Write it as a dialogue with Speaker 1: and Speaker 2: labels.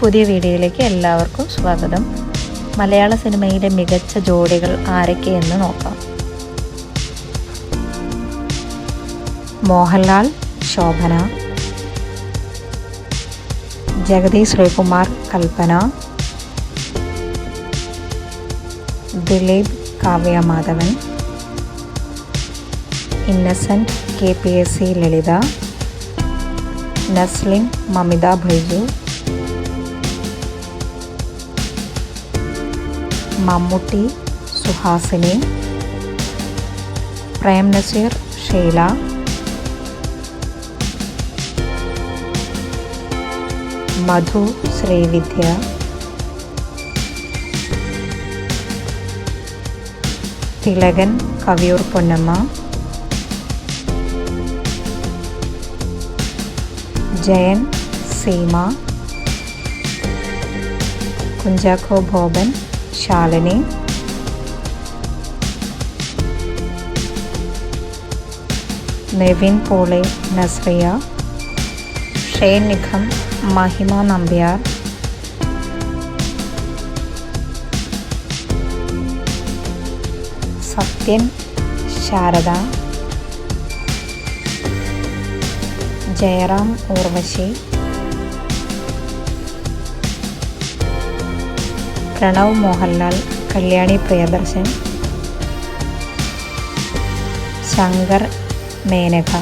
Speaker 1: പുതിയ വീഡിയോയിലേക്ക് എല്ലാവർക്കും സ്വാഗതം. മലയാള സിനിമയിലെ മികച്ച ജോഡികൾ ആരൊക്കെയെന്ന് നോക്കാം. Mohanlal Shobhana Jagathy Sreekumar Kalpana Dileep Kavya Madhavan Innocent K P S C Lalitha Naslen Mamitha Baiju Mammootty Suhasini Prem Nazir Sheela Madhu Srividya Thilakan Kaviyoor Ponnamma Jayan Seema Kunchacko Boban Shalini. Nivin Pauly Nazriya. Shane Nigam Mahima Nambiar. Sathyan Sharada. Jayaram Urvashi. Pranav Mohanlal Kalyani Priyadarshan Shankar Menaka.